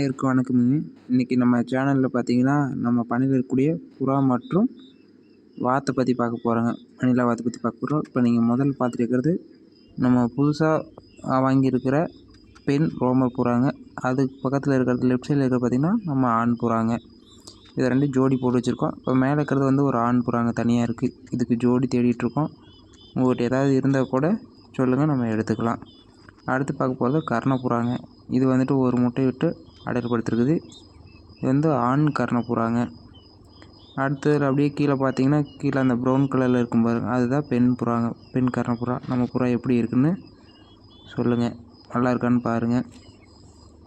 இருக்கும் வணக்கமுங்க. இன்றைக்கி நம்ம சேனலில் பார்த்தீங்கன்னா நம்ம பணியில் இருக்கக்கூடிய புறா மற்றும் வாத்தை பற்றி பார்க்க போகிறோங்க மணிலா வாத்தை பற்றி பார்க்க போகிறோம் இப்போ நீங்கள் முதல்ல பார்த்துருக்கிறது நம்ம புதுசாக வாங்கியிருக்கிற பெண் ரோமர் புறாங்க. அதுக்கு பக்கத்தில் இருக்கிறது லெஃப்ட் சைடில் இருக்கிற பார்த்திங்கன்னா நம்ம ஆண் புறாங்க. இதை ரெண்டு ஜோடி போட்டு வச்சுருக்கோம். இப்போ மேலே இருக்கிறது வந்து ஒரு ஆண் புறாங்க தனியாக இருக்குது இதுக்கு ஜோடி தேடிட்டுருக்கோம். உங்கள்கிட்ட ஏதாவது இருந்தால் கூட சொல்லுங்கள் நம்ம எடுத்துக்கலாம். அடுத்து பார்க்க போகிறது கர்ணப்புறாங்க இது வந்துட்டு ஒரு முட்டை விட்டு அடையப்படுத்திருக்குது இது வந்து ஆண் கர்ணப்புறாங்க அடுத்ததில் அப்படியே கீழே பார்த்தீங்கன்னா கீழே அந்த ப்ரௌன் கலரில் இருக்கும் பாருங்க. அதுதான் பெண் புறாங்க பெண் கர்ணப்புறா நம்ம புறா எப்படி இருக்குன்னு சொல்லுங்கள் நல்லா இருக்கான்னு பாருங்கள்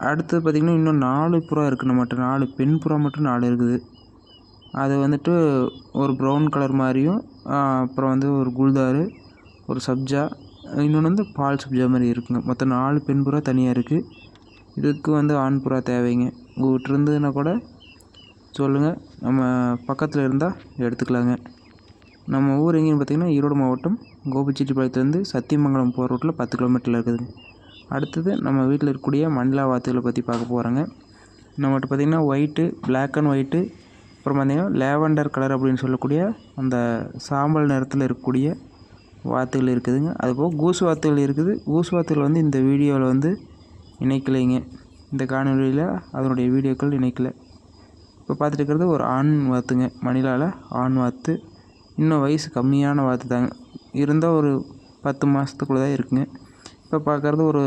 அடுத்தது பார்த்திங்கன்னா இன்னும் நாலு புறா இருக்குது மட்டும் நாலு பெண் புறா மட்டும் நாலு இருக்குது. அது வந்துட்டு ஒரு ப்ரௌன் கலர் மாதிரியும் அப்புறம் வந்து ஒரு குல்தாரு ஒரு சப்ஜா இன்னொன்று வந்து பால் சப்ஜா மாதிரி இருக்குங்க. மொத்தம் நாலு பெண் புறா தனியாக இருக்குது இதுக்கு வந்து ஆண் புறா தேவைங்க. உங்கள்கிட்ட இருந்ததுன்னா கூட சொல்லுங்கள் நம்ம பக்கத்தில் இருந்தால் எடுத்துக்கலாங்க. நம்ம ஊர் எங்கேன்னு பார்த்திங்கன்னா ஈரோடு மாவட்டம் கோபிச்செட்டிப்பாளையத்துலேருந்து சத்தியமங்கலம் போகிற ரோட்டில் பத்து கிலோமீட்டரில் இருக்குதுங்க. அடுத்தது நம்ம வீட்டில் இருக்கக்கூடிய மண்டலா வாத்துகளை பற்றி பார்க்க போகிறோங்க நம்மகிட்ட பார்த்திங்கன்னா ஒயிட்டு பிளாக் அண்ட் ஒயிட்டு அப்புறம் பார்த்திங்கன்னா லேவண்டர் கலர் அப்படின்னு சொல்லக்கூடிய அந்த சாம்பல் நிறத்தில் இருக்கக்கூடிய வாத்துகள் இருக்குதுங்க. அதுபோக கூசு வாத்துகள் இருக்குது. கூசு வாத்துகள் வந்து இந்த வீடியோவில் வந்து இணைக்கலைங்க. இந்த காணொலியில் அதனுடைய வீடியோக்கள் இணைக்கலை. இப்போ பார்த்துட்டு இருக்கிறது ஒரு ஆண் வாத்துங்க. மணிலாவில் ஆண் வாத்து. இன்னும் வயசு கம்மியான வாத்து தாங்க. இருந்தால் ஒரு பத்து மாதத்துக்குள்ளே தான் இருக்குங்க. இப்போ பார்க்குறது ஒரு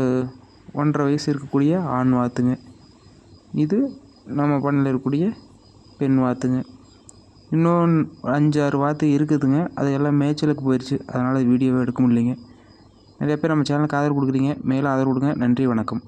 ஒன்றரை வயசு இருக்கக்கூடிய ஆண் வாத்துங்க. இது நம்ம பண்ணையில் இருக்கக்கூடிய பெண் வாத்துங்க. இன்னும் அஞ்சாறு வாத்து இருக்குதுங்க. அது எல்லாம் மேய்ச்சலுக்கு போயிடுச்சு அதனால் வீடியோவை எடுக்க முடியலைங்க. நிறைய பேர் நம்ம சேனலுக்கு ஆதரவு கொடுக்குறீங்க. மேலும் ஆதரவு கொடுங்க. நன்றி வணக்கம்.